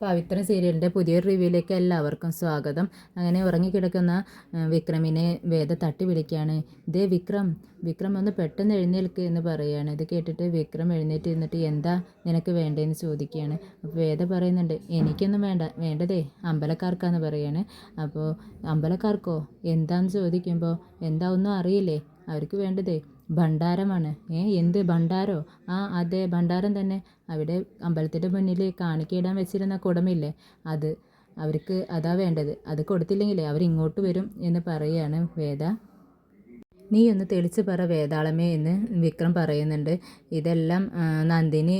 പവിത്ര സീരിയലിന്റെ പുതിയൊരു റിവ്യൂയിലേക്ക് എല്ലാവർക്കും സ്വാഗതം. അങ്ങനെ ഉറങ്ങിക്കിടക്കുന്ന വിക്രമിനെ വേദ തട്ടി വിളിക്കുകയാണ്. ദേ വിക്രം വിക്രം ഒന്ന് പെട്ടെന്ന് എഴുന്നേൽക്ക് എന്ന് പറയുകയാണ്. ഇത് കേട്ടിട്ട് വിക്രം എഴുന്നേറ്റ് ഇരുന്നിട്ട് എന്താ നിനക്ക് വേണ്ടതെന്ന് ചോദിക്കുകയാണ്. അപ്പോൾ വേദ പറയുന്നുണ്ട് എനിക്കൊന്നും വേണ്ട വേണ്ടതേ അമ്പലക്കാർക്കാന്ന് പറയുകയാണ്. അപ്പോൾ അമ്പലക്കാർക്കോ? എന്താന്ന് ചോദിക്കുമ്പോൾ എന്താ ഒന്നും അറിയില്ലേ? അവർക്ക് വേണ്ടതേ ഭണ്ഡാരമാണ്. ഏ എന്ത് ഭണ്ഡാരോ? ആ അതെ ഭണ്ഡാരം തന്നെ. അവിടെ അമ്പലത്തിന്റെ മുന്നിൽ കാണിക്കയിടാൻ വെച്ചിരുന്ന കുടമില്ലേ? അത് അവർക്ക് അതാ വേണ്ടത്. അത് കൊടുത്തില്ലെങ്കിലേ അവർ ഇങ്ങോട്ട് വരും എന്ന് പറയുകയാണ് വേദ. നീ ഒന്ന് തെളിച്ച് പറ വേതാളമേ എന്ന് വിക്രം പറയുന്നുണ്ട്. ഇതെല്ലാം നന്ദിനി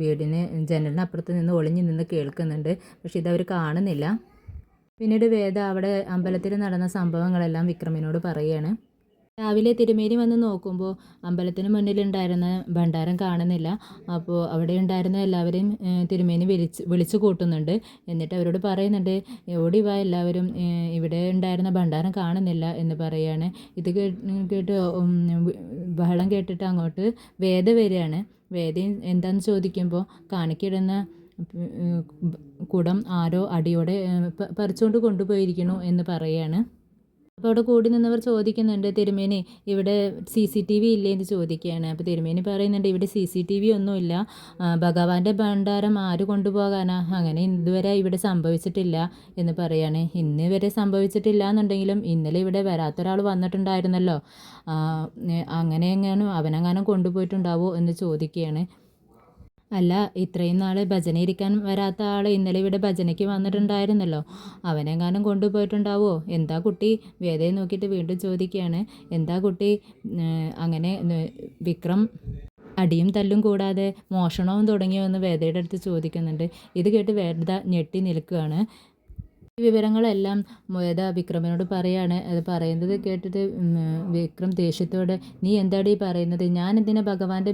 വീടിന് ജനലിനപ്പുറത്ത് നിന്ന് ഒളിഞ്ഞു നിന്ന് കേൾക്കുന്നുണ്ട്. പക്ഷെ ഇതവർ കാണുന്നില്ല. പിന്നീട് വേദ അവിടെ അമ്പലത്തിൽ നടന്ന സംഭവങ്ങളെല്ലാം വിക്രമിനോട് പറയുകയാണ് രാവിലെ തിരുമേനി വന്ന് നോക്കുമ്പോൾ അമ്പലത്തിന് മുന്നിലുണ്ടായിരുന്ന ഭണ്ഡാരം കാണുന്നില്ല. അപ്പോൾ അവിടെ ഉണ്ടായിരുന്ന എല്ലാവരെയും തിരുമേനി വിളിച്ച് വിളിച്ചു കൂട്ടുന്നുണ്ട്. എന്നിട്ട് അവരോട് പറയുന്നുണ്ട് ഓടി വാ എല്ലാവരും? ഇവിടെ ഉണ്ടായിരുന്ന ഭണ്ഡാരം കാണുന്നില്ല എന്ന് പറയുകയാണ് ഇത് കേട്ട് ബഹളം കേട്ടിട്ട് അങ്ങോട്ട് വേദ വരികയാണ്. വേദയും എന്താന്ന് ചോദിക്കുമ്പോൾ കാണിക്കിടുന്ന കുടം ആരോ അടിയോടെ പറിച്ചുകൊണ്ട് കൊണ്ടുപോയിരിക്കണു എന്ന് പറയാണ്. അപ്പോൾ അവിടെ കൂടി നിന്നവർ ചോദിക്കുന്നുണ്ട് തിരുമേനി ഇവിടെ സി സി ടി വി ഇല്ലേ? എന്ന് ചോദിക്കുകയാണ്. അപ്പോൾ തിരുമേനി പറയുന്നുണ്ട് ഇവിടെ സി സി ടി വി ഒന്നുമില്ല. ഭഗവാന്റെ ഭണ്ഡാരം ആര് കൊണ്ടുപോകാനാ? അങ്ങനെ ഇതുവരെ ഇവിടെ സംഭവിച്ചിട്ടില്ല എന്ന് പറയാണ്. ഇന്ന് വരെ സംഭവിച്ചിട്ടില്ല എന്നുണ്ടെങ്കിലും ഇന്നലെ ഇവിടെ വരാത്തൊരാൾ വന്നിട്ടുണ്ടായിരുന്നല്ലോ. അങ്ങനെ എങ്ങാനും അവനെങ്ങാനും കൊണ്ടുപോയിട്ടുണ്ടാവോ? എന്ന് ചോദിക്കുകയാണ്. അല്ല ഇത്രയും നാൾ ഭജന ഇരിക്കാൻ വരാത്ത ആൾ ഇന്നലെ ഇവിടെ ഭജനയ്ക്ക് വന്നിട്ടുണ്ടായിരുന്നല്ലോ. അവനെങ്ങാനും കൊണ്ടുപോയിട്ടുണ്ടാവോ? എന്താ കുട്ടി? വേദയെ നോക്കിയിട്ട് വീണ്ടും ചോദിക്കുകയാണ്. എന്താ കുട്ടി? അങ്ങനെ വിക്രം അടിയും തല്ലും കൂടാതെ മോഷണവും തുടങ്ങിയോ എന്ന് വേദയുടെ അടുത്ത് ചോദിക്കുന്നുണ്ട്. ഇത് കേട്ട് വേദ ഞെട്ടി നിൽക്കുകയാണ്. ഈ വിവരങ്ങളെല്ലാം വേദ വിക്രമനോട് പറയാണ്. അത് പറയുന്നത് കേട്ടിട്ട് വിക്രം ദേഷ്യത്തോടെ നീ എന്താടി പറയുന്നത്? ഞാൻ എന്തിനാ ഭഗവാന്റെ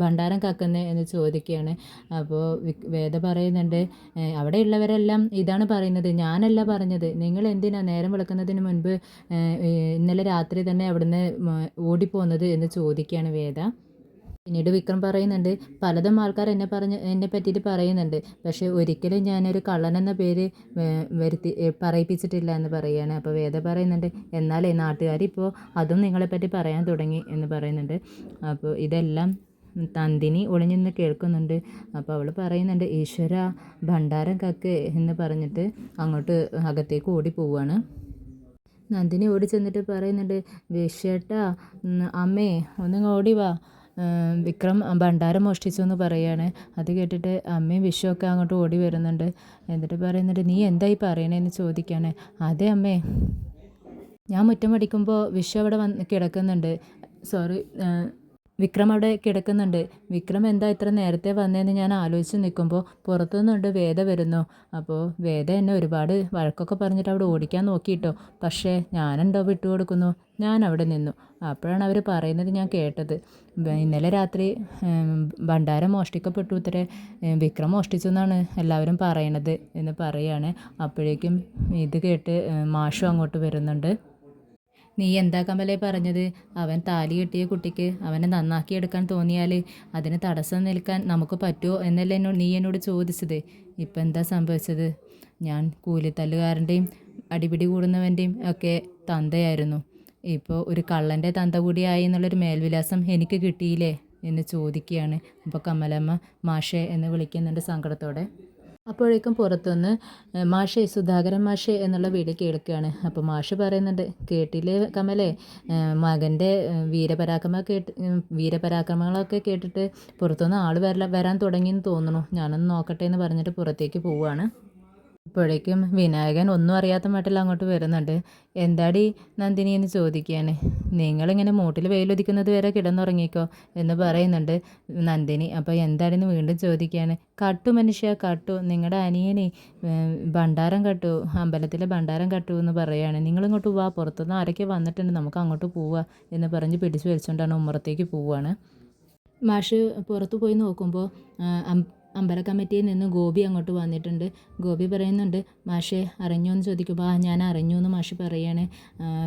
ഭണ്ഡാരം കാക്കുന്നത് എന്ന് ചോദിക്കുകയാണ്. അപ്പോൾ വേദ പറയുന്നുണ്ട് "ഏ, അവിടെയുള്ളവരെല്ലാം ഇതാണ് പറയുന്നത്. ഞാനല്ല പറഞ്ഞത്. നിങ്ങൾ എന്തിനാ നേരം വിളക്കുന്നതിന് മുൻപ് ഇന്നലെ രാത്രി തന്നെ അവിടുന്ന് ഓടിപ്പോന്നത്? എന്ന് ചോദിക്കുകയാണ് വേദ. പിന്നീട് വിക്രം പറയുന്നുണ്ട് പലതും ആൾക്കാർ എന്നെ പറഞ്ഞ് എന്നെ പറ്റിയിട്ട് പറയുന്നുണ്ട്. പക്ഷേ ഒരിക്കലും ഞാനൊരു എന്ന പേര് വരുത്തി പറയിപ്പിച്ചിട്ടില്ല എന്ന് പറയുകയാണ്. അപ്പോൾ വേദ പറയുന്നുണ്ട് എന്നാലേ നാട്ടുകാരിപ്പോൾ അതും നിങ്ങളെപ്പറ്റി പറയാൻ തുടങ്ങി എന്ന് പറയുന്നുണ്ട്. അപ്പോൾ ഇതെല്ലാം നന്ദിനി ഒളിഞ്ഞിന്ന് കേൾക്കുന്നുണ്ട്. അപ്പോൾ അവൾ പറയുന്നുണ്ട് ഈശ്വര ഭണ്ഡാരം കക്ക് എന്ന് പറഞ്ഞിട്ട് അങ്ങോട്ട് അകത്തേക്ക് ഓടി പോവുകയാണ് നന്ദിനി ഓടി ചെന്നിട്ട് പറയുന്നുണ്ട് വിഷേട്ടാ അമ്മേ ഒന്ന് ഓടി വാ. വിക്രം ഭണ്ഡാരം മോഷ്ടിച്ചു എന്ന് പറയുകയാണ് അത് കേട്ടിട്ട് അമ്മയും വിഷുവൊക്കെ അങ്ങോട്ട് ഓടി വരുന്നുണ്ട്. എന്നിട്ട് പറയുന്നുണ്ട് നീ എന്തായി പറയണേന്ന് ചോദിക്കുകയാണ് അതെ അമ്മേ. ഞാൻ മുറ്റം പഠിക്കുമ്പോൾ വിഷു അവിടെ വന്ന് കിടക്കുന്നുണ്ട്. സോറി വിക്രം അവിടെ കിടക്കുന്നുണ്ട്. വിക്രം എന്താ ഇത്ര നേരത്തെ വന്നതെന്ന് ഞാൻ ആലോചിച്ച് നിൽക്കുമ്പോൾ പുറത്തുനിന്നുണ്ട് വേദ വരുന്നു. അപ്പോൾ വേദ എന്നെ ഒരുപാട് വഴക്കൊക്കെ പറഞ്ഞിട്ട് അവിടെ ഓടിക്കാൻ നോക്കിയിട്ടോ. പക്ഷേ ഞാനെന്തോ വിട്ടുകൊടുക്കുന്നു. ഞാൻ അവിടെ നിന്നു. അപ്പോഴാണ് അവർ പറയുന്നത് ഞാൻ കേട്ടത്. ഇന്നലെ രാത്രി ഭണ്ഡാരം മോഷ്ടിക്കപ്പെട്ടു ഇത്ര. വിക്രം മോഷ്ടിച്ചു എന്നാണ് എല്ലാവരും പറയണത് എന്ന് പറയുകയാണ്. അപ്പോഴേക്കും ഇത് കേട്ട് മാഷും അങ്ങോട്ട് വരുന്നുണ്ട്. നീ എന്താ കമലേ പറഞ്ഞത്? അവൻ താലി കെട്ടിയ കുട്ടിക്ക് അവനെ നന്നാക്കി എടുക്കാൻ തോന്നിയാൽ അതിന് തടസ്സം നിൽക്കാൻ നമുക്ക് പറ്റുമോ എന്നല്ല എന്നോ നീ എന്നോട് ചോദിച്ചത്. ഇപ്പം എന്താ സംഭവിച്ചത്? ഞാൻ കൂലിത്തല്ലുകാരന്റെയും അടിപിടി കൂടുന്നവന്റെയും ഒക്കെ തന്തയായിരുന്നു. ഇപ്പോൾ ഒരു കള്ളന്റെ തന്ത കൂടിയായി എന്നുള്ളൊരു മേൽവിലാസം എനിക്ക് കിട്ടിയില്ലേ? എന്ന് ചോദിക്കുകയാണ്. അപ്പോൾ കമലമ്മ മാഷെ എന്ന് വിളിക്കുന്നുണ്ട് സങ്കടത്തോടെ. അപ്പോഴേക്കും പുറത്തുനിന്ന് മാഷെ സുധാകരൻ മാഷേ എന്നുള്ള വീട് കേൾക്കുകയാണ്. അപ്പോൾ മാഷ് പറയുന്നുണ്ട് കേട്ടില്ലേ കമലേ? മകന്റെ വീരപരാക്രമ കേട്ട് വീരപരാക്രമങ്ങളൊക്കെ കേട്ടിട്ട് പുറത്തുനിന്ന് ആൾ വരല വരാൻ തുടങ്ങിയെന്ന് തോന്നുന്നു. ഞാനൊന്ന് നോക്കട്ടെ എന്ന് പറഞ്ഞിട്ട് പുറത്തേക്ക് പോവുകയാണ്. അപ്പോഴേക്കും വിനായകൻ ഒന്നും അറിയാത്ത മട്ടിൽ അങ്ങോട്ട് വരുന്നുണ്ട്. എന്താടി നന്ദിനി എന്ന് ചോദിക്കുകയാണ്. നിങ്ങളിങ്ങനെ മൂട്ടിൽ വെയിലൊതിക്കുന്നത് വരെ കിടന്നുറങ്ങിക്കോ എന്ന് പറയുന്നുണ്ട് നന്ദിനി. അപ്പോൾ എന്താണെന്ന് വീണ്ടും ചോദിക്കുകയാണ്. കട്ടു മനുഷ്യ കട്ടു. നിങ്ങളുടെ അനിയനെ ഭണ്ഡാരം കട്ടു. അമ്പലത്തിലെ ഭണ്ഡാരം കട്ടു എന്ന് പറയുകയാണ്. നിങ്ങളിങ്ങോട്ട് പോവാ പുറത്തുനിന്ന് ആരൊക്കെ വന്നിട്ടുണ്ട്? നമുക്ക് അങ്ങോട്ട് പോവാ എന്ന് പറഞ്ഞ് പിടിച്ചു വലിച്ചുകൊണ്ടാണ് ഉമ്മറത്തേക്ക് പോവുകയാണ് മാഷ് പുറത്തു പോയി നോക്കുമ്പോൾ അമ്പല കമ്മിറ്റിയിൽ നിന്ന് ഗോപി അങ്ങോട്ട് വന്നിട്ടുണ്ട്. ഗോപി പറയുന്നുണ്ട് മാഷെ അറിഞ്ഞോ എന്ന് ചോദിക്കുമ്പോൾ ആ ഞാൻ അറിഞ്ഞു എന്ന് മാഷി പറയാണ്.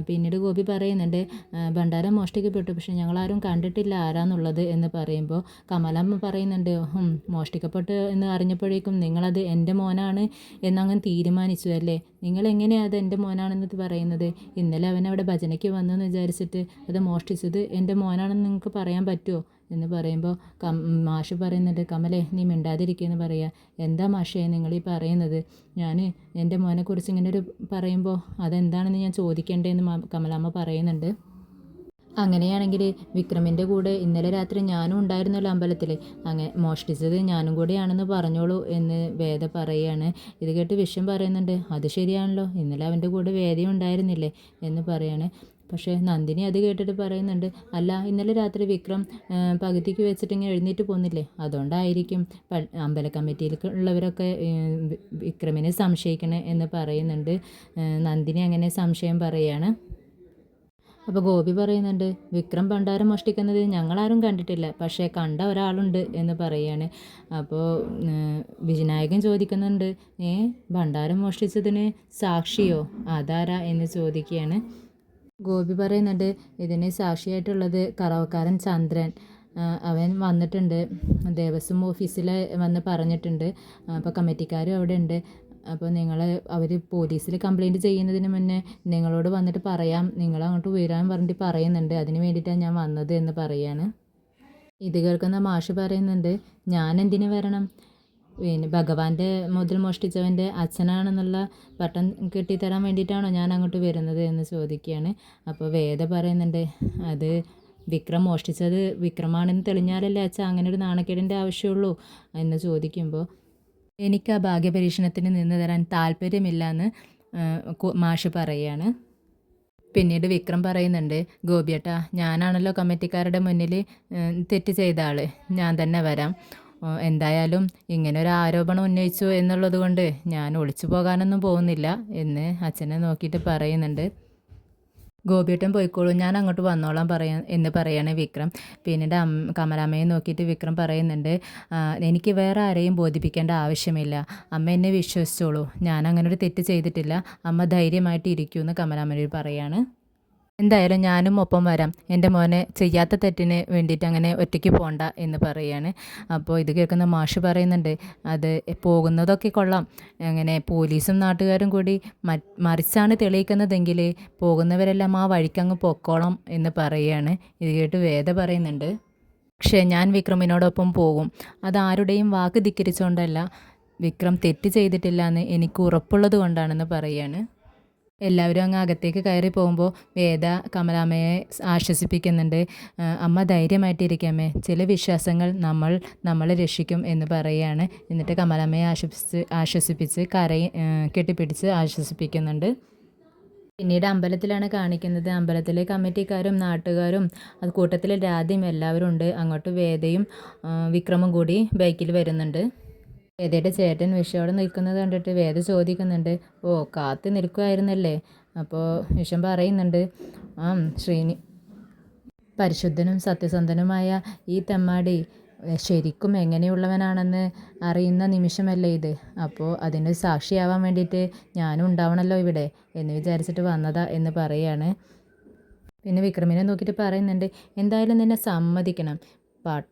പിന്നീട് ഗോപി പറയുന്നുണ്ട് ഭണ്ഡാരം മോഷ്ടിക്കപ്പെട്ടു. പക്ഷെ ഞങ്ങളാരും കണ്ടിട്ടില്ല ആരാന്നുള്ളത് എന്ന് പറയുമ്പോൾ കമലം പറയുന്നുണ്ട് "ഹും, മോഷ്ടിക്കപ്പെട്ടു എന്ന് അറിഞ്ഞപ്പോഴേക്കും നിങ്ങളത് എന്റെ മോനാണ് എന്നങ്ങനെ തീരുമാനിച്ചു അല്ലേ? നിങ്ങൾ എങ്ങനെയാണ് അത് എന്റെ മോനാണെന്ന് പറയുന്നത്? ഇന്നലെ അവൻ അവിടെ ഭജനയ്ക്ക് വന്നു എന്ന് വിചാരിച്ചിട്ട് അത് മോഷ്ടിച്ചത് എന്റെ മോനാണെന്ന് നിങ്ങൾക്ക് പറയാൻ പറ്റുമോ എന്ന് പറയുമ്പോൾ കം മാഷ് പറയുന്നുണ്ട് കമലെ നീ മിണ്ടാതിരിക്കുകയെന്ന് പറയുക എന്താ മാഷേ നിങ്ങൾ ഈ പറയുന്നത്? ഞാൻ എന്റെ മോനെക്കുറിച്ച് ഇങ്ങനെ ഒരു പറയുമ്പോൾ അതെന്താണെന്ന് ഞാൻ ചോദിക്കേണ്ടതെന്ന് കമലാമ്മ പറയുന്നുണ്ട്. അങ്ങനെയാണെങ്കിൽ വിക്രമിന്റെ കൂടെ ഇന്നലെ രാത്രി ഞാനും ഉണ്ടായിരുന്നല്ലോ അമ്പലത്തിൽ അങ്ങനെ മോഷ്ടിച്ചത് ഞാനും കൂടെയാണെന്ന് പറഞ്ഞോളൂ എന്ന് വേദ പറയുകയാണ് ഇത് കേട്ട് വിഷം പറയുന്നുണ്ട് അത് ശരിയാണല്ലോ ഇന്നലെ അവന്റെ കൂടെ വേദയും ഉണ്ടായിരുന്നില്ലേ? എന്ന് പറയാണ്. പക്ഷേ നന്ദിനി അത് കേട്ടിട്ട് പറയുന്നുണ്ട് അല്ല ഇന്നലെ രാത്രി വിക്രം പകുതിക്ക് വെച്ചിട്ട് ഇങ്ങനെ എഴുന്നേറ്റ് പോന്നില്ലേ? അതുകൊണ്ടായിരിക്കും അമ്പല കമ്മിറ്റിയിൽ ഉള്ളവരൊക്കെ വിക്രമിനെ സംശയിക്കണേ എന്ന് പറയുന്നുണ്ട്. നന്ദിനി അങ്ങനെ സംശയം പറയുകയാണ് അപ്പോൾ ഗോപി പറയുന്നുണ്ട് വിക്രം ഭണ്ഡാരം മോഷ്ടിക്കുന്നത് ഞങ്ങളാരും കണ്ടിട്ടില്ല പക്ഷേ കണ്ട ഒരാളുണ്ട് എന്ന് പറയാണ്. അപ്പോൾ വിജയനായകൻ ചോദിക്കുന്നുണ്ട് ഏ ഭണ്ഡാരം മോഷ്ടിച്ചതിന് സാക്ഷിയോ? ആധാര എന്ന് ചോദിക്കുകയാണ്. ഗോപി പറയുന്നുണ്ട് ഇതിന് സാക്ഷിയായിട്ടുള്ളത് കറവക്കാരൻ ചന്ദ്രൻ. അവൻ വന്നിട്ടുണ്ട് ദേവസ്വം ഓഫീസിൽ വന്ന് പറഞ്ഞിട്ടുണ്ട് അപ്പോൾ കമ്മിറ്റിക്കാരും അവിടെ ഉണ്ട്. അപ്പോൾ നിങ്ങൾ അവർ പോലീസിൽ കംപ്ലൈന്റ് ചെയ്യുന്നതിന് മുന്നേ നിങ്ങളോട് വന്നിട്ട് പറയാം. നിങ്ങൾ അങ്ങോട്ട് വരാൻ പറഞ്ഞിട്ട് പറയുന്നുണ്ട്. അതിന് വേണ്ടിയിട്ടാണ് ഞാൻ വന്നത് എന്ന് പറയാണ്. ഇത് കേൾക്കുന്ന മാഷ് പറയുന്നുണ്ട് ഞാൻ എന്തിനു വരണം? പിന്നെ ഭഗവാന്റെ മുതൽ മോഷ്ടിച്ചവന്റെ അച്ഛനാണെന്നുള്ള പട്ടം കിട്ടിത്തരാൻ വേണ്ടിയിട്ടാണോ ഞാൻ അങ്ങോട്ട് വരുന്നത് എന്ന് ചോദിക്കുകയാണ്. അപ്പോൾ വേദ പറയുന്നുണ്ട് അത് വിക്രം മോഷ്ടിച്ചത് വിക്രമാണെന്ന് തെളിഞ്ഞാലല്ലേ അച്ഛൻ അങ്ങനെ ഒരു നാണക്കേടിന്റെ ആവശ്യമുള്ളൂ എന്ന് ചോദിക്കുമ്പോൾ എനിക്ക് ആ ഭാഗ്യപരീക്ഷണത്തിന് നിന്ന് തരാൻ താല്പര്യമില്ല എന്ന് മാഷ് പറയുകയാണ് പിന്നീട് വിക്രം പറയുന്നുണ്ട് ഗോപിയേട്ടാ ഞാനാണല്ലോ കമ്മിറ്റിക്കാരുടെ മുന്നിൽ തെറ്റ് ചെയ്ത ആൾ ഞാൻ തന്നെ വരാം. എന്തായാലും ഇങ്ങനെ ഒരു ആരോപണം ഉന്നയിച്ചു എന്നുള്ളത് കൊണ്ട് ഞാൻ ഒളിച്ചു പോകാനൊന്നും പോകുന്നില്ല എന്ന് അച്ഛനെ നോക്കിയിട്ട് പറയുന്നുണ്ട്. ഗോപിയേട്ടൻ പോയിക്കോളൂ ഞാൻ അങ്ങോട്ട് വന്നോളാം പറയാ എന്ന് പറയാണ് വിക്രം. പിന്നീട് അമ്മ കമലാമ്മയെ നോക്കിയിട്ട് വിക്രം പറയുന്നുണ്ട് എനിക്ക് വേറെ ആരെയും ബോധിപ്പിക്കേണ്ട ആവശ്യമില്ല. അമ്മ എന്നെ വിശ്വസിച്ചോളൂ. ഞാൻ അങ്ങനെ ഒരു തെറ്റ് ചെയ്തിട്ടില്ല. അമ്മ ധൈര്യമായിട്ട് ഇരിക്കൂ എന്ന് കമലാമ്മയോട് പറയാണ്. എന്തായാലും ഞാനും ഒപ്പം വരാം. എന്റെ മോനെ ചെയ്യാത്ത തെറ്റിന് വേണ്ടിയിട്ട് അങ്ങനെ ഒറ്റയ്ക്ക് പോണ്ട എന്ന് പറയാണ്. അപ്പോൾ ഇത് കേൾക്കുന്ന മാഷ് പറയുന്നുണ്ട് അത് പോകുന്നതൊക്കെ കൊള്ളാം. അങ്ങനെ പോലീസും നാട്ടുകാരും കൂടി മറിച്ചാണ് തെളിയിക്കുന്നതെങ്കിൽ പോകുന്നവരെല്ലാം ആ വഴിക്കങ്ങ് പൊക്കോളാം എന്ന് പറയുകയാണ് ഇത് കേട്ട് വേദ പറയുന്നുണ്ട് പക്ഷേ ഞാൻ വിക്രമിനോടൊപ്പം പോകും. അത് ആരുടെയും വാക്ക് ധിക്കരിച്ചുകൊണ്ടല്ല. വിക്രം തെറ്റ് ചെയ്തിട്ടില്ല എന്ന് എനിക്ക് ഉറപ്പുള്ളത് കൊണ്ടാണെന്ന് പറയുകയാണ് എല്ലാവരും അങ്ങ് അകത്തേക്ക് കയറി പോകുമ്പോൾ വേദ കമലാമ്മയെ ആശ്വസിപ്പിക്കുന്നുണ്ട്. അമ്മ ധൈര്യമായിട്ടിരിക്കാമേ ചില വിശ്വാസങ്ങൾ നമ്മൾ നമ്മളെ രക്ഷിക്കും എന്ന് പറയുകയാണ് എന്നിട്ട് കമലാമ്മയെ ആശ്വസിച്ച് ആശ്വസിപ്പിച്ച് കരയി കെട്ടിപ്പിടിച്ച് ആശ്വസിപ്പിക്കുന്നുണ്ട്. പിന്നീട് അമ്പലത്തിലാണ് കാണിക്കുന്നത്. അമ്പലത്തിലെ കമ്മിറ്റിക്കാരും നാട്ടുകാരും അത് കൂട്ടത്തിൽ രാധയും എല്ലാവരും ഉണ്ട്. അങ്ങോട്ട് വേദയും വിക്രമും കൂടി ബൈക്കിൽ വരുന്നുണ്ട്. വേദയുടെ ചേട്ടൻ വിഷയോടെ നിൽക്കുന്നത് കണ്ടിട്ട് വേദ ചോദിക്കുന്നുണ്ട് ഓ കാത്ത് നിൽക്കുമായിരുന്നല്ലേ അപ്പോൾ വിഷം പറയുന്നുണ്ട് ആ ശ്രീനി പരിശുദ്ധനും സത്യസന്ധനുമായ ഈ തെമ്മാടി ശരിക്കും എങ്ങനെയുള്ളവനാണെന്ന് അറിയുന്ന നിമിഷമല്ലേ ഇത്? അപ്പോൾ അതിന് സാക്ഷിയാവാൻ വേണ്ടിയിട്ട് ഞാനും ഉണ്ടാവണമല്ലോ ഇവിടെ എന്ന് വിചാരിച്ചിട്ട് വന്നതാ എന്ന് പറയാണ്. പിന്നെ വിക്രമിനെ നോക്കിയിട്ട് പറയുന്നുണ്ട് എന്തായാലും നിന്നെ സമ്മതിക്കണം.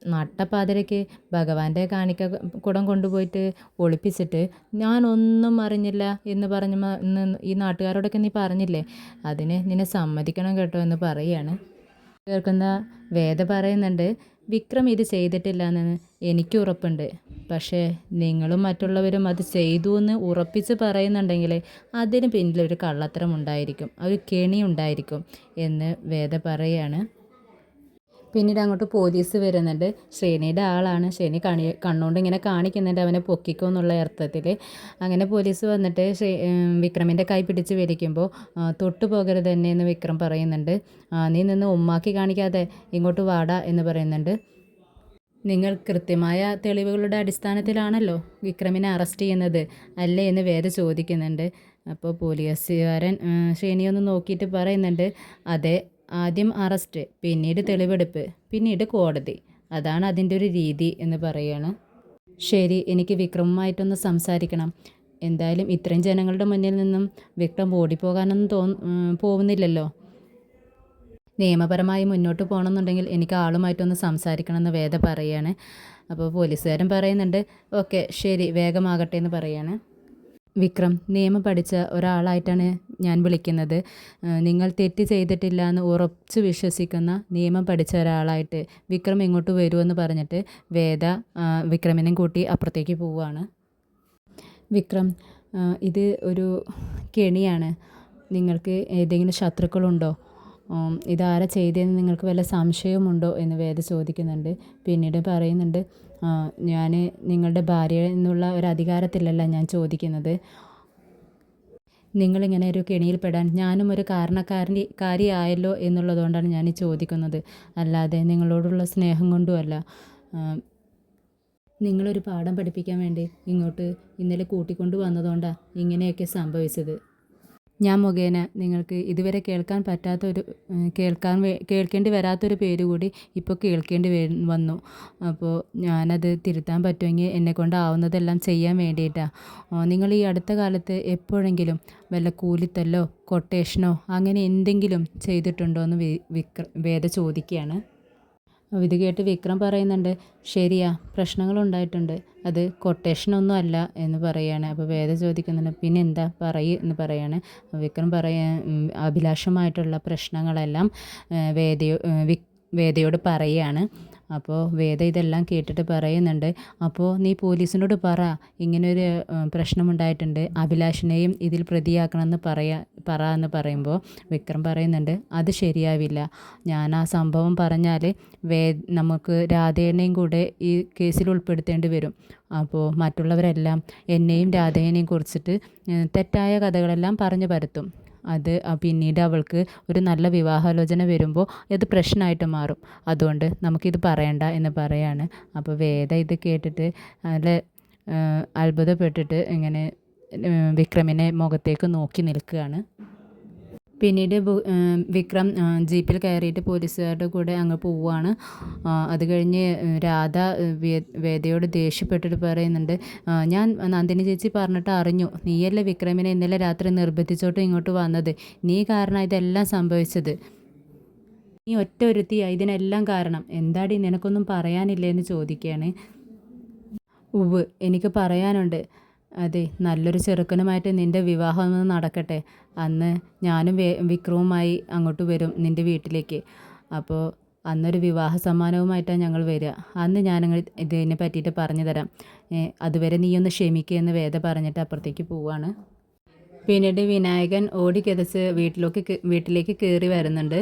നട്ടപ്പാതിരയ്ക്ക് ഭഗവാന്റെ കാണിക്ക കുടം കൊണ്ടുപോയിട്ട് ഒളിപ്പിച്ചിട്ട് ഞാനൊന്നും അറിഞ്ഞില്ല എന്ന് പറഞ്ഞ് ഈ നാട്ടുകാരോടൊക്കെ നീ പറഞ്ഞില്ലേ? അതിന് നിന്നെ സമ്മതിക്കണം കേട്ടോ എന്ന് പറയുകയാണ് കേൾക്കുന്ന വേദ പറയുന്നുണ്ട് വിക്രം ഇത് ചെയ്തിട്ടില്ല എന്ന് എനിക്ക് ഉറപ്പുണ്ട്. പക്ഷേ നിങ്ങളും മറ്റുള്ളവരും അത് ചെയ്തു എന്ന് ഉറപ്പിച്ച് പറയുന്നുണ്ടെങ്കിൽ അതിന് പിന്നിലൊരു കള്ളത്തരം ഉണ്ടായിരിക്കും. ഒരു കെണി ഉണ്ടായിരിക്കും എന്ന് വേദ പറയുകയാണ് പിന്നീട് അങ്ങോട്ട് പോലീസ് വരുന്നുണ്ട്. ശ്രേണിയുടെ ആളാണ്. ശ്രേണി കണി കണ്ണുകൊണ്ട് ഇങ്ങനെ കാണിക്കുന്നുണ്ട്. അവനെ പൊക്കിക്കോന്നുള്ള അർത്ഥത്തിൽ. അങ്ങനെ പോലീസ് വന്നിട്ട് വിക്രമിന്റെ കൈ പിടിച്ച് വലിക്കുമ്പോൾ തൊട്ടു പോകരുത് എന്ന് വിക്രം പറയുന്നുണ്ട്. നീ നിന്ന് ഉമ്മാക്കി കാണിക്കാതെ ഇങ്ങോട്ട് വാടാ എന്ന് പറയുന്നുണ്ട്. നിങ്ങൾ കൃത്യമായ തെളിവുകളുടെ അടിസ്ഥാനത്തിലാണല്ലോ വിക്രമിനെ അറസ്റ്റ് ചെയ്യുന്നത് അല്ലേ എന്ന് വേദ ചോദിക്കുന്നുണ്ട്. അപ്പോൾ പോലീസുകാരൻ ശ്രേണിയൊന്ന് നോക്കിയിട്ട് പറയുന്നുണ്ട്. അതെ ആദ്യം അറസ്റ്റ് പിന്നീട് തെളിവെടുപ്പ് പിന്നീട് കോടതി. അതാണ് അതിന്റെ ഒരു രീതി എന്ന് പറയുകയാണ് ശരി എനിക്ക് വിക്രമുമായിട്ടൊന്ന് സംസാരിക്കണം. എന്തായാലും ഇത്രയും ജനങ്ങളുടെ മുന്നിൽ നിന്നും വിക്രം ഓടിപ്പോകാനൊന്നും തോ പോകുന്നില്ലല്ലോ. നിയമപരമായി മുന്നോട്ട് പോകണമെന്നുണ്ടെങ്കിൽ എനിക്ക് ആളുമായിട്ടൊന്ന് സംസാരിക്കണമെന്ന് വേദ പറയാണ്. അപ്പോൾ പോലീസുകാരൻ പറയുന്നുണ്ട് ഓക്കെ ശരി വേഗമാകട്ടെ എന്ന് പറയാണ്. വിക്രം നിയമം പഠിച്ച ഒരാളായിട്ടാണ് ഞാൻ വിളിക്കുന്നത്. നിങ്ങൾ തെറ്റ് ചെയ്തിട്ടില്ല എന്ന് ഉറച്ചു വിശ്വസിക്കുന്ന നിയമം പഠിച്ച ഒരാളായിട്ട് വിക്രം ഇങ്ങോട്ട് വരുമെന്ന് പറഞ്ഞിട്ട് വേദ വിക്രമിനെയും കൂട്ടി അപ്പുറത്തേക്ക് പോവുകയാണ്. വിക്രം ഇത് ഒരു കെണിയാണ്. നിങ്ങൾക്ക് ഏതെങ്കിലും ശത്രുക്കളുണ്ടോ? ഇതാരാ ചെയ്തതെന്ന് നിങ്ങൾക്ക് വല്ല സംശയമുണ്ടോ എന്ന് വേദ ചോദിക്കുന്നുണ്ട്. പിന്നീട് പറയുന്നുണ്ട് ഞാൻ നിങ്ങളുടെ ഭാര്യ എന്നുള്ള ഒരു അധികാരത്തിലല്ല ഞാൻ ചോദിക്കുന്നത്. നിങ്ങളിങ്ങനെ ഒരു കെണിയിൽപ്പെടാൻ ഞാനും ഒരു കാരണക്കാരന്റെ കാര്യമായല്ലോ എന്നുള്ളതുകൊണ്ടാണ് ഞാൻ ചോദിക്കുന്നത്. അല്ലാതെ നിങ്ങളോടുള്ള സ്നേഹം കൊണ്ടുമല്ല. നിങ്ങളൊരു പാഠം പഠിപ്പിക്കാൻ വേണ്ടി ഇങ്ങോട്ട് ഇന്നലെ കൂട്ടിക്കൊണ്ടു വന്നതുകൊണ്ടാണ് ഇങ്ങനെയൊക്കെ സംഭവിച്ചത്. ഞാൻ മുഖേന നിങ്ങൾക്ക് ഇതുവരെ കേൾക്കാൻ പറ്റാത്ത ഒരു കേൾക്കാൻ കേൾക്കേണ്ടി വരാത്തൊരു പേര് കൂടി ഇപ്പോൾ കേൾക്കേണ്ടി വന്നു. അപ്പോൾ ഞാനത് തിരുത്താൻ പറ്റുമെങ്കിൽ എന്നെക്കൊണ്ടാവുന്നതെല്ലാം ചെയ്യാൻ വേണ്ടിയിട്ടാണ് നിങ്ങൾ ഈ അടുത്ത കാലത്ത് എപ്പോഴെങ്കിലും വല്ല കൂലിത്തല്ലോ കൊട്ടേഷനോ അങ്ങനെ എന്തെങ്കിലും ചെയ്തിട്ടുണ്ടോ എന്ന് വേദ ചോദിക്കുകയാണ് ഇത് കേട്ട് വിക്രം പറയുന്നുണ്ട് ശരിയാ പ്രശ്നങ്ങളുണ്ടായിട്ടുണ്ട്. അത് കൊട്ടേഷനൊന്നും അല്ല എന്ന് പറയാണ്. അപ്പോൾ വേദ ചോദിക്കുന്നുണ്ട് പിന്നെ എന്താ പറയ് എന്ന് പറയാണ്. വിക്രം പറയാ അഭിലാഷമായിട്ടുള്ള പ്രശ്നങ്ങളെല്ലാം വേദയോ വേദയോട് പറയുകയാണ് അപ്പോൾ വേദ ഇതെല്ലാം കേട്ടിട്ട് പറയുന്നുണ്ട്. അപ്പോൾ നീ പോലീസിനോട് പറ ഇങ്ങനൊരു പ്രശ്നമുണ്ടായിട്ടുണ്ട്. അഭിലാഷിനെയും ഇതിൽ പ്രതിയാക്കണമെന്ന് പറയാ പറ എന്ന് പറയുമ്പോൾ വിക്രം പറയുന്നുണ്ട് അത് ശരിയാവില്ല. ഞാൻ ആ സംഭവം പറഞ്ഞാൽ വേ നമുക്ക് രാധേനെയും കൂടെ ഈ കേസിൽ ഉൾപ്പെടുത്തേണ്ടി വരും. അപ്പോൾ മറ്റുള്ളവരെല്ലാം എന്നെയും രാധേനെയും കുറിച്ചിട്ട് തെറ്റായ കഥകളെല്ലാം പറഞ്ഞു പരത്തും. അത് പിന്നീട് അവൾക്ക് ഒരു നല്ല വിവാഹാലോചന വരുമ്പോൾ അത് പ്രശ്നമായിട്ട് മാറും. അതുകൊണ്ട് നമുക്കിത് പറയണ്ട എന്ന് പറയാണ്. അപ്പോൾ വേദ ഇത് കേട്ടിട്ട് നല്ല അത്ഭുതപ്പെട്ടിട്ട് ഇങ്ങനെ വിക്രമിനെ മുഖത്തേക്ക് നോക്കി നിൽക്കുകയാണ്. പിന്നീട് വിക്രം ജീപ്പിൽ കയറിയിട്ട് പോലീസുകാരുടെ കൂടെ അങ്ങ് പോവുകയാണ് അത് കഴിഞ്ഞ് രാധ വേദയോട് ദേഷ്യപ്പെട്ടിട്ട് പറയുന്നുണ്ട് ഞാൻ നന്ദിനി ചേച്ചി പറഞ്ഞിട്ട് അറിഞ്ഞു. നീയല്ലേ വിക്രമിനെ ഇന്നലെ രാത്രി നിർബന്ധിച്ചോട്ട് ഇങ്ങോട്ട് വന്നത്? നീ കാരണം ഇതെല്ലാം സംഭവിച്ചത്. നീ ഒറ്റ ഒരുത്തി ഇതിനെല്ലാം കാരണം. എന്താടി നിനക്കൊന്നും പറയാനില്ലേ എന്ന് ചോദിക്കുകയാണ് ഉവ് എനിക്ക് പറയാനുണ്ട്. അതെ നല്ലൊരു ചെറുക്കനുമായിട്ട് നിന്റെ വിവാഹം ഒന്ന് നടക്കട്ടെ. അന്ന് ഞാനും വിക്രവുമായി അങ്ങോട്ട് വരും നിന്റെ വീട്ടിലേക്ക്. അപ്പോൾ അന്നൊരു വിവാഹ സമ്മാനവുമായിട്ടാണ് ഞങ്ങൾ വരിക അന്ന് ഞാനങ്ങൾ ഇതിനെ പറ്റിയിട്ട് പറഞ്ഞു തരാം. അതുവരെ നീയൊന്ന് ക്ഷമിക്കുക എന്ന് വേദ പറഞ്ഞിട്ട് അപ്പുറത്തേക്ക് പോവാണ്. പിന്നീട് വിനായകൻ ഓടിക്കിതച്ച് വീട്ടിലേക്ക് വീട്ടിലേക്ക് കയറി വരുന്നുണ്ട്.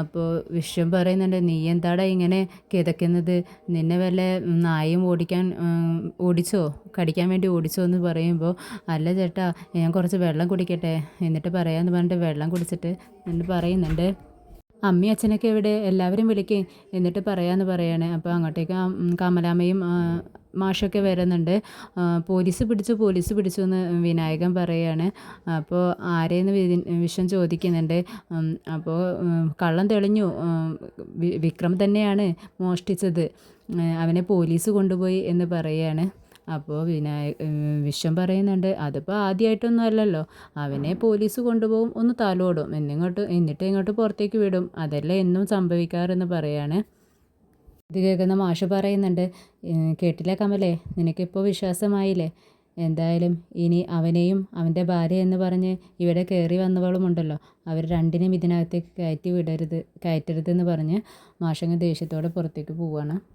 അപ്പോൾ വിശ്വം പറയുന്നുണ്ട് നീ എന്താടാ ഇങ്ങനെ കിതക്കുന്നത് നിന്നെ വല്ല നായും ഓടിക്കാൻ ഓടിച്ചോ? കടിക്കാൻ വേണ്ടി ഓടിച്ചോ? എന്ന് പറയുമ്പോൾ അല്ല ചേട്ടാ ഞാൻ കുറച്ച് വെള്ളം കുടിക്കട്ടെ. എന്നിട്ട് പറയാമെന്ന് പറഞ്ഞിട്ട് വെള്ളം കുടിച്ചിട്ട് എന്നിട്ട് പറയുന്നുണ്ട്. അമ്മയും അച്ഛനൊക്കെ എല്ലാവരും വിളിക്കേ എന്നിട്ട് പറയാമെന്ന് പറയാണ്. അപ്പോൾ അങ്ങോട്ടേക്ക് കമലാമ്മയും മാഷൊക്കെ വരുന്നുണ്ട്. പോലീസ് പിടിച്ചു പോലീസ് പിടിച്ചു എന്ന് വിനായകൻ പറയുകയാണ് അപ്പോൾ ആരെയെന്ന് വിഷം ചോദിക്കുന്നുണ്ട്. അപ്പോൾ കള്ളം തെളിഞ്ഞു. വിക്രം തന്നെയാണ് മോഷ്ടിച്ചത്. അവനെ പോലീസ് കൊണ്ടുപോയി എന്ന് പറയുകയാണ് അപ്പോൾ വിനായ വിശ്വം പറയുന്നുണ്ട് അതിപ്പോൾ ആദ്യമായിട്ടൊന്നും അല്ലല്ലോ. അവനെ പോലീസ് കൊണ്ടുപോകും ഒന്ന് തലോടും. എന്നിങ്ങോട്ട് എന്നിട്ട് ഇങ്ങോട്ട് പുറത്തേക്ക് വിടും. അതല്ലേ എന്നും സംഭവിക്കാറെന്ന് പറയാണ്. ഇത് കേൾക്കുന്ന മാഷ് പറയുന്നുണ്ട് കേട്ടില്ല കമലേ? നിനക്കിപ്പോൾ വിശ്വാസമായില്ലേ? എന്തായാലും ഇനി അവനെയും അവന്റെ ഭാര്യ എന്ന് പറഞ്ഞ് ഇവിടെ കയറി വന്നവളുമുണ്ടല്ലോ. അവർ രണ്ടിനെയും ഇതിനകത്തേക്ക് കയറ്റി വിടരുത് കയറ്റരുതെന്ന് പറഞ്ഞ് മാഷങ്ങ് ദേഷ്യത്തോടെ പുറത്തേക്ക് പോവുകയാണ്